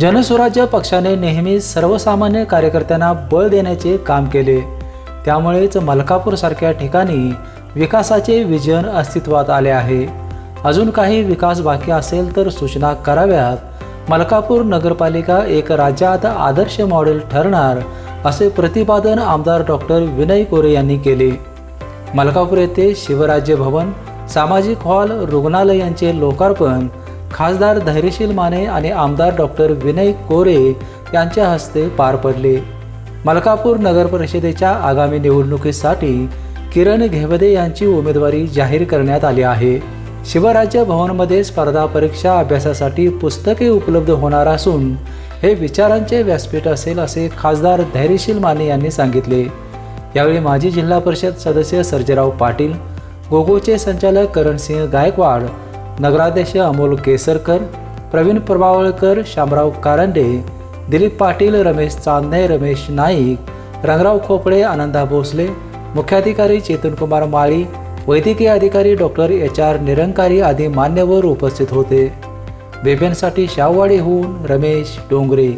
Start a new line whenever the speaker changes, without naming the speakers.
जनस्वराज्य पक्षाने नेहमी सर्वसामान्य कार्यकर्त्यांना बळ देण्याचे काम केले. त्यामुळेच मलकापूरसारख्या ठिकाणी विकासाचे विजन अस्तित्वात आले आहे. अजून काही विकास बाकी असेल तर सूचना कराव्यात. मलकापूर नगरपालिका एक राज्यात आदर्श मॉडेल ठरणार असे प्रतिपादन आमदार डॉक्टर विनय कोरे यांनी केले. मलकापूर येथे शिवराज्य भवन सामाजिक हॉल रुग्णालयांचे लोकार्पण खासदार धैर्यशील माने आणि आमदार डॉक्टर विनय कोरे यांच्या हस्ते पार पडले. मलकापूर नगर परिषदेच्या आगामी निवडणुकीसाठी किरण घेवदे यांची उमेदवारी जाहीर करण्यात आली आहे. शिवराज्य भवनमध्ये स्पर्धा परीक्षा अभ्यासासाठी पुस्तके उपलब्ध होणार असून हे विचारांचे व्यासपीठ असेल असे खासदार धैर्यशील माने यांनी सांगितले. यावेळी माजी जिल्हा परिषद सदस्य सर्जेराव पाटील गोगोचे संचालक करणसिंह गायकवाड नगराध्यक्ष अमोल केसरकर प्रवीण प्रभावळकर शामराव कारंडे दिलीप पाटील रमेश चांदणे रमेश नाईक रंगराव खोपडे आनंदा भोसले मुख्याधिकारी चेतनकुमार माळी वैद्यकीय अधिकारी डॉक्टर एच आर निरंकारी आदी मान्यवर उपस्थित होते. बेबेनसाठी शाववाडीहून रमेश डोंगरे.